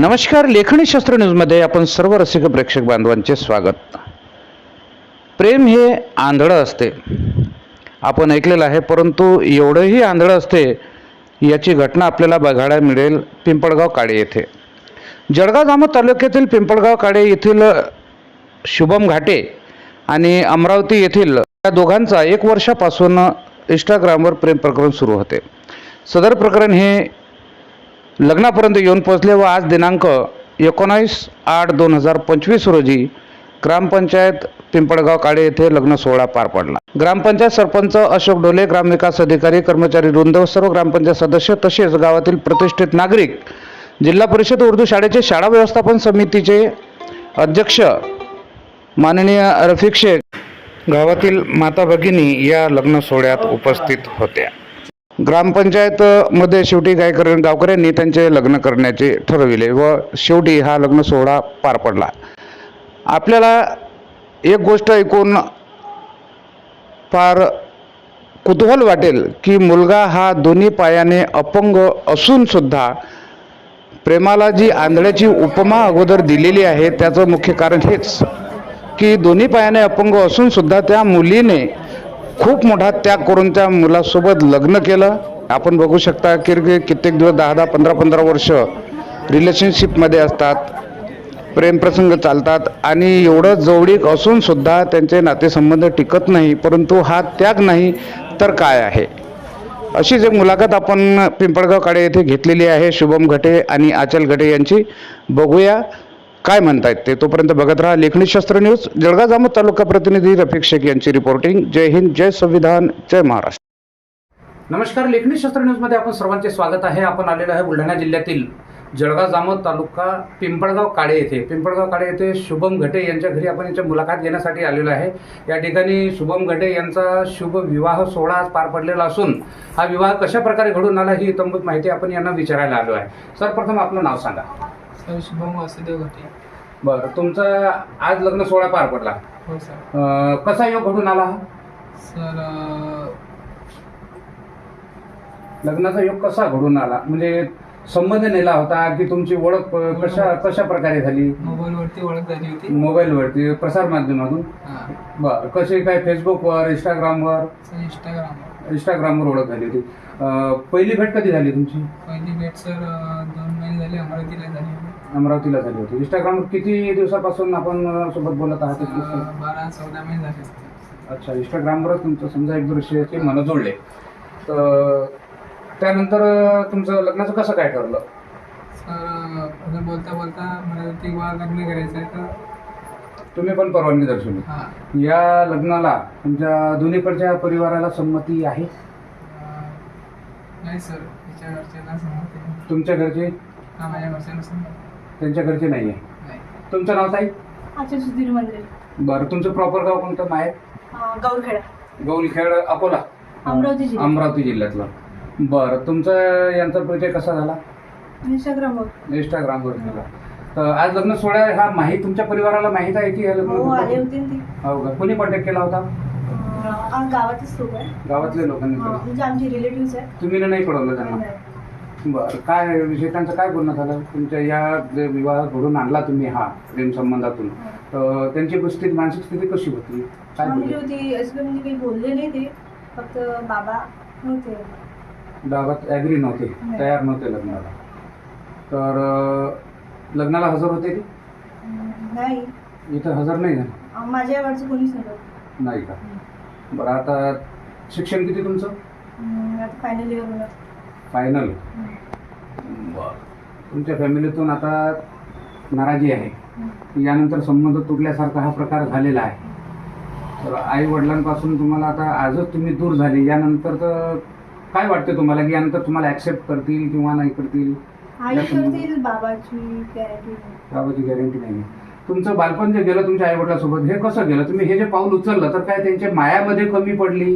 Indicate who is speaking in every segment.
Speaker 1: नमस्कार लेखणी शास्त्र न्यूजमध्ये आपण सर्व रसिक प्रेक्षक बांधवांचे स्वागत. प्रेम हे आंधळं असते. आपण ऐकलेलं आहे परंतु एवढंही आंधळं असते याची घटना आपल्याला बघायला मिळेल पिंपळगाव काळे येथे. जळगाव जामोद तालुक्यातील पिंपळगाव काळे येथील शुभम घाटे आणि अमरावती येथील या दोघांचा एक वर्षापासून इंस्टाग्रामवर प्रेम प्रकरण सुरू होते. सदर प्रकरण हे लग्नापर्यंत येऊन पोहोचले व आज दिनांक एकोणावीस आठ दोन हजार पंचवीस रोजी ग्रामपंचायत पिंपळगाव काळे येथे लग्न सोहळा पार पडला. ग्रामपंचायत सरपंच अशोक डोले ग्रामविकास अधिकारी कर्मचारी वृंद सर्व ग्रामपंचायत सदस्य तसेच गावातील प्रतिष्ठित नागरिक जिल्हा परिषद उर्दू शाळेचे शाळा व्यवस्थापन समितीचे अध्यक्ष माननीय रफिक शेख गावातील माता भगिनी या लग्न सोहळ्यात उपस्थित होत्या. ग्रामपंचायतमध्ये शेवटी काय कर गावकऱ्यांनी त्यांचे लग्न करण्याचे ठरविले व शेवटी हा लग्न सोहळा पार पडला. आपल्याला एक गोष्ट ऐकून फार कुतूहल वाटेल की मुलगा हा दोन्ही पायाने अपंग असूनसुद्धा प्रेमाला जी आंधळ्याची उपमा अगोदर दिलेली आहे त्याचं मुख्य कारण हेच की दोन्ही पायाने अपंग असूनसुद्धा त्या मुलीने खूप मोठा त्याग करून त्या मुलासोबत लग्न केलं. आपण बघू शकता की कित्येक दिवस दहा दहा पंधरा पंधरा वर्ष रिलेशनशिपमध्ये असतात. प्रेमप्रसंग चालतात आणि एवढं जवळीक असूनसुद्धा त्यांचे नातेसंबंध टिकत नाही परंतु हा त्याग नाही तर काय आहे? अशीच एक मुलाखत आपण पिंपळगाव काळे येथे घेतलेली आहे. शुभम घटे आणि आचल घटे यांची. बघूया काय म्हणतायत ते? तोपर्यंत बघत राहा. लेखणी शस्त्र न्यूज जळगाव जामोद तालुका प्रतिनिधी रफिक शेख यांची रिपोर्टिंग जय हिंद जय संविधान जय महाराष्ट्र. नमस्कार. लेखणी शस्त्र न्यूजमध्ये आपण सर्वांचे स्वागत आहे. आपण आलेलो आहे बुलढाणा जिल्ह्यातील जळगाव जामोद तालुका पिंपळगाव काळे येथे. पिंपळगाव काळे येथे शुभम घटे यांच्या घरी आपण यांच्या मुलाखत घेण्यासाठी आलेलो आहे. या ठिकाणी शुभम घटे यांचा शुभ विवाह सोहळा आज पार पडलेला असून हा विवाह कशा प्रकारे घडून आला ही इतंभूत माहिती आपण यांना विचारायला आलो आहे. सर्वप्रथम आपलं नाव सांगा.
Speaker 2: सर शुभम वासुदेव घटे
Speaker 1: बरं तुमचा आज लग्न सोहळा पार पडला.
Speaker 2: हो सर.
Speaker 1: अं, कसा योग घडून आला? हा?
Speaker 2: सर अं,
Speaker 1: लग्नाचा योग कसा घडून आला? म्हणजे संबंध नेला होता की तुमची ओळख कशा कशा प्रकारे झाली?
Speaker 2: मोबाईलवरती ओळख झाली होती.
Speaker 1: मोबाईलवरती प्रसार माध्यमातून? बरं कशी काय फेसबुकवर इंस्टाग्रामवर?
Speaker 2: सर इंस्टाग्रामवर
Speaker 1: ओळख झाली होती. पहिली भेट कधी झाली तुमची?
Speaker 2: पहिली भेट सर दोन महिने झाले अमरावतीला झाली होती.
Speaker 1: अमरावतीला झाली होती. इंस्टाग्रामवर किती दिवसापासून आपण सोबत बोलत आहात?
Speaker 2: अं, बारा चौदा महिने झाले. असते
Speaker 1: अच्छा इंस्टाग्रामवरच तुमचं समजा एक दृश्याचे मन जोडले. तर त्यानंतर तुमचं लग्नाचं कसं काय ठरलं?
Speaker 2: सर बोलता बोलता मला होती बा लग्न करायचं आहे तर
Speaker 1: तुम्ही पण परवानगी दर्शवली.
Speaker 2: हां.
Speaker 1: या लग्नाला तुमच्या दोन्हीकडच्या परिवाराला संमती आहे?
Speaker 2: नाही सर तिच्या घरच्यांना समजते
Speaker 1: तुमच्या घरचे?
Speaker 2: हा माझ्या घरच्यांना समजते
Speaker 1: त्यांच्या घरचे नाही. आहे तुमचं नाव ताई?
Speaker 3: अच्छा सुधीर मंदिर.
Speaker 1: बरं तुमचं प्रॉपर गाव कोणतं? माहेर?
Speaker 3: गौरखेडा.
Speaker 1: गौलीखेड अकोला?
Speaker 3: अमरावती
Speaker 1: अमरावती जिल्ह्यातलं. बरं तुमचा यांचा परिचय कसा झाला?
Speaker 3: इंस्टाग्रामवर
Speaker 1: इंस्टाग्रामवर झाला. तर आज लग्न सोहळा हा माहीत तुमच्या परिवाराला माहीत आहे की हे लग्न
Speaker 3: हो आले
Speaker 1: होतं?
Speaker 3: होते ना ते.
Speaker 1: हो का? कोणी कॉन्टॅक्ट केला होता?
Speaker 3: अं, आ- गावातच लोक आहे
Speaker 1: गावातल्या लोकांनी
Speaker 3: हा,
Speaker 1: केला
Speaker 3: म्हणजे आमचे रिलेटिव्ह आहेत.
Speaker 1: तुम्ही नाही कळवलं त्यांना. बरं काय विषय त्यांचं काय बोलणं झालं? तुमच्या या जे विवाह घडून आणला तुम्ही हा प्रेम संबंधातून तर त्यांची स्थिती मानसिक स्थिती कशी होती? काय
Speaker 3: चांगली
Speaker 1: बोलले?
Speaker 3: होती असं काही म्हणजे काही बोलले नाही ते. फक्त बाबा नव्हते.
Speaker 1: गावात ॲग्री नव्हते. तयार नव्हते लग्नाला. तर लग्नाला हजर होते की
Speaker 3: नाही.
Speaker 1: इथं हजर नाही झाले?
Speaker 3: अं, माझ्या आवडचं कोणीच नव्हतं.
Speaker 1: नाही का? बरं आता शिक्षण किती तुमचं?
Speaker 3: अं, आता फायनल इयर होणार
Speaker 1: फायनल तुमच्या फॅमिलीतून आता नाराजी आहे. यानंतर संबंध तुटल्यासारखा हा प्रकार झालेला आहे. तर आई वडिलांपासून तुम्हाला आता आजच तुम्ही दूर झाले. यानंतर तर काय वाटते तुम्हाला? की यानंतर तुम्हाला ॲक्सेप्ट करतील किंवा नाही करतील?
Speaker 3: आई बाबाची गॅरंटी
Speaker 1: नाही. तुमचं बालपण जे गेलं तुमच्या आईवडिलांसोबत हे कसं गेलं? तुम्ही हे जे पाऊल उचललं तर काय त्यांच्या मायामध्ये कमी पडली?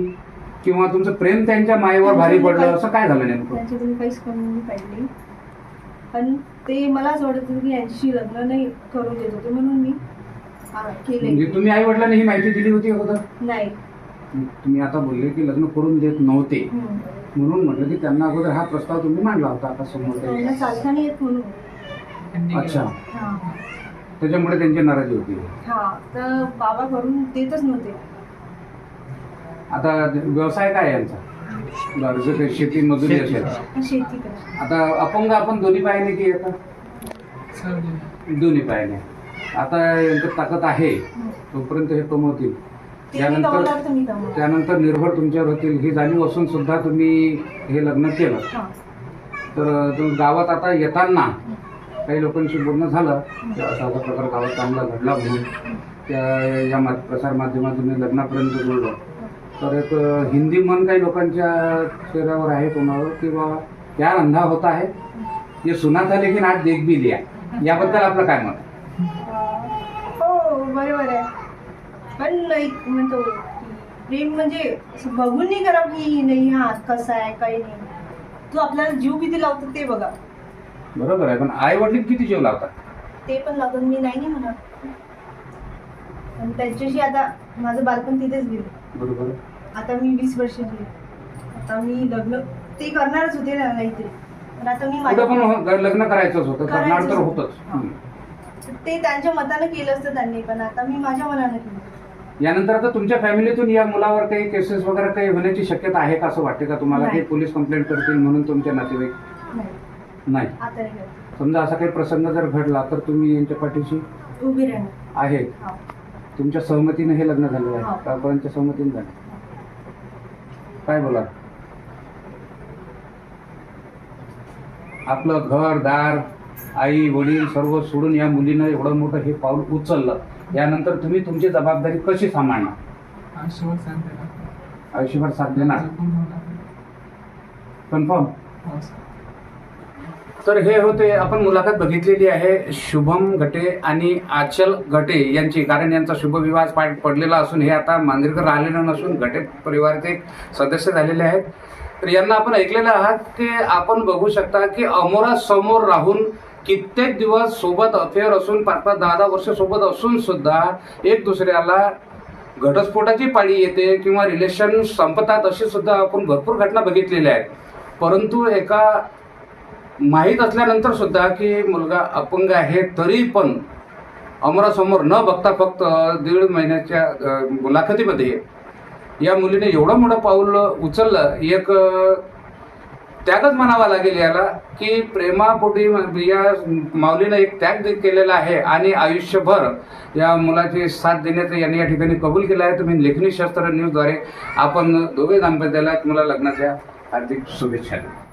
Speaker 1: किंवा तुमचं प्रेम त्यांच्या मायेवर भारी पडलं? असं काय झालं नेमकं?
Speaker 3: काहीच कमी नाही पडली. पण ते वाटत होतं की यांच्याशी लग्न नाही करू देत होते म्हणून मी
Speaker 1: म्हणजे
Speaker 3: केले
Speaker 1: तुम्ही आई वडिलांनी ही माहिती दिली होती अगोदर?
Speaker 3: नाही.
Speaker 1: तुम्ही आता बोलले की लग्न करून देत नव्हते. म्हणून म्हटलं की त्यांना अगोदर हा प्रस्ताव तुम्ही मांडला होता आता समोर
Speaker 3: येत म्हणून.
Speaker 2: त्यांनी
Speaker 1: अच्छा.
Speaker 3: हा.
Speaker 1: त्याच्यामुळे त्यांची नाराजी होती.
Speaker 3: हा तर बाबा करून देतच नव्हते.
Speaker 1: आता व्यवसाय काय आहे यांचा? शेती मजुरी असेल.
Speaker 3: शेती
Speaker 1: आता अपंग आपण दोन्ही पायाने की येतात
Speaker 2: दिलं.
Speaker 1: दोन्ही पायाने. आता यांच्यात ताकद आहे तोपर्यंत हे कमवतील. त्यानंतर त्यानंतर निर्भर तुमच्यावर होतील. ही जाणीव असून सुद्धा तुम्ही हे लग्न केलं. तर तुम्ही गावात आता येताना काही लोकांशी बोलणं झालं. की असा असा प्रकार गावात चांगला घडला म्हणून. त्या या मा प्रसार माध्यमातून मी लग्नापर्यंत जोडलं तर एक हिंदी मन काही लोकांच्या चेहऱ्यावर आहे तोंडावर किंवा क्या अंधा होता है ये सुना था लेकिन आज देख भी लिया याबद्दल आपलं काय मत
Speaker 3: हो बरोबर आहे. पण एक म्हणतो प्रेम म्हणजे असं बघून नाही करा की नाही हा कसा आहे काही नाही. तू आपल्याला जीव किती लावतो ते बघा.
Speaker 1: बरोबर आहे पण आई वडील किती जीव लावतात?
Speaker 3: ते पण लावतात मी नाही नाही म्हणत. त्यांच्याशी आता माझं बालपण तिथेच गेलं.
Speaker 1: बरोबर
Speaker 3: आता मी वीस वर्षाची आता मी लग्न ते करणारच होते ना नाहीतरी पण आता मी
Speaker 1: पण
Speaker 3: माझ्या
Speaker 1: हो- लग्न करायचंच होतं करणार तर
Speaker 3: करायचंच
Speaker 1: होतच.
Speaker 3: हा. ते त्यांच्या मतानं केलं असतं त्यांनी पण आता मी माझ्या मनानं केलं.
Speaker 1: यानंतर आता तुमच्या फॅमिलीतून या मुलावर काही केसेस वगैरे काही होण्याची शक्यता आहे का असं वाटते का तुम्हाला?
Speaker 3: नाही.
Speaker 1: की पोलीस कंप्लेंट करतील म्हणून तुमचे नातेवाईक?
Speaker 3: नाही. आता.
Speaker 1: समजा असा काही प्रसंग जर घडला तर तुम्ही यांच्या पाठीशी
Speaker 3: उभी राहणार.
Speaker 1: आहे.
Speaker 3: हा.
Speaker 1: तुमच्या सहमतीने हे लग्न झालेलं
Speaker 3: हा.
Speaker 1: आहे त्यापर्यंत सहमतीने झालं? काय बोला? आपलं घर दार आई वडील सर्व सोडून या मुलीनं एवढं मोठं हे पाऊल उचललं. यानंतर तुम्ही तुमची जबाबदारी कशी सांभाळणार
Speaker 2: आयुष्यभर साथ देणार.
Speaker 1: आयुष्यभर साथ देणार. कन्फर्म
Speaker 2: हो, सर.
Speaker 1: तर हे होते आपण मुलाखत बघितलेली आहे शुभम गटे आणि आचल गटे यांची कारण यांचा शुभविवाह पार पडलेला असून हे आता मांजरेकर राहिलेले नसून गटे परिवाराचे एक सदस्य झालेले आहेत तर यांना आपण ऐकलेलं आहात की आपण बघू शकता की अमोरा समोर राहून कित्येक दिवस सोबत अफेअर असून पाच पाच दहा दहा वर्ष सोबत असून सुद्धा एक दुसऱ्याला घटस्फोटाची पाळी येते किंवा रिलेशन संपतात अशी सुद्धा आपण भरपूर घटना बघितलेल्या आहेत. परंतु एका माहीत असल्यानंतर सुद्धा की मुलगा अपंग आहे तरी पण अमरासमोर न बघता फक्त दीड महिन्याच्या मुलाखतीमध्ये या मुलीने एवढं मोठं पाऊल उचललं. एक त्यागच म्हणावा लागेल याला की प्रेमापोटी या माऊलीनं एक त्याग केलेला आहे आणि आयुष्यभर या मुलाची साथ देण्याचं यांनी या ठिकाणी कबूल केलं आहे. तुम्ही लेखनी शास्त्र न्यूजद्वारे आपण दोघे दाम्पत्याला तुम्हाला लग्नाच्या हार्दिक शुभेच्छा